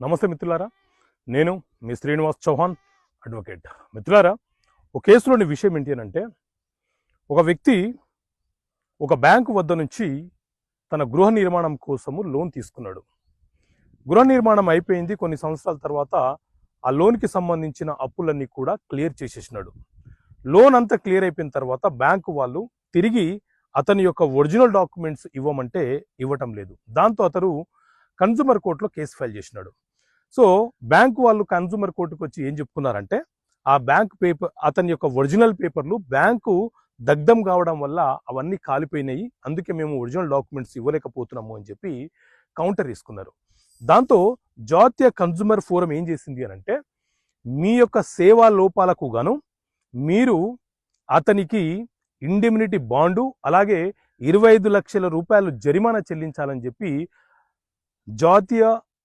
నమస్తే మిత్రులారా నేను మీ శ్రీనివాస్ చౌహాన్ అడ్వకేట్ మిత్రులారా ఒక కేసులోని విషయం ఏంటి అని అంటే ఒక వ్యక్తి ఒక బ్యాంకు వద్ద నుంచి తన గృహ నిర్మాణం కోసము లోన్ తీసుకున్నాడు. గృహ నిర్మాణం అయిపోయింది కొన్ని సంవత్సరాల తర్వాత ఆ లోన్కి సంబంధించిన అప్పులన్నీ కూడా క్లియర్ చేసేసినాడు. లోన్ అంతా క్లియర్ అయిపోయిన తర్వాత బ్యాంకు వాళ్ళు తిరిగి అతని యొక్క ఒరిజినల్ డాక్యుమెంట్స్ ఇవ్వమంటే ఇవ్వటం లేదు. దాంతో అతను కన్జ్యూమర్ కోర్టులో కేసు ఫైల్ చేసినాడు. సో బ్యాంకు వాళ్ళు కన్జ్యూమర్ కోర్టుకు వచ్చి ఏం చెప్పుకున్నారంటే ఆ బ్యాంక్ పేపర్ అతని యొక్క ఒరిజినల్ పేపర్లు బ్యాంకు దగ్ధం కావడం వల్ల అవన్నీ కాలిపోయినాయి అందుకే మేము ఒరిజినల్ డాక్యుమెంట్స్ ఇవ్వలేకపోతున్నాము అని చెప్పి కౌంటర్ తీసుకున్నారు దాంతో జాతీయ కన్జ్యూమర్ ఫోరం ఏం చేసింది అని అంటే మీ యొక్క సేవా లోపాలకు గాను మీరు అతనికి ఇండెమ్యూనిటీ బాండు అలాగే ఇరవై ఐదు లక్షల రూపాయలు జరిమానా చెల్లించాలని చెప్పి జాతీయ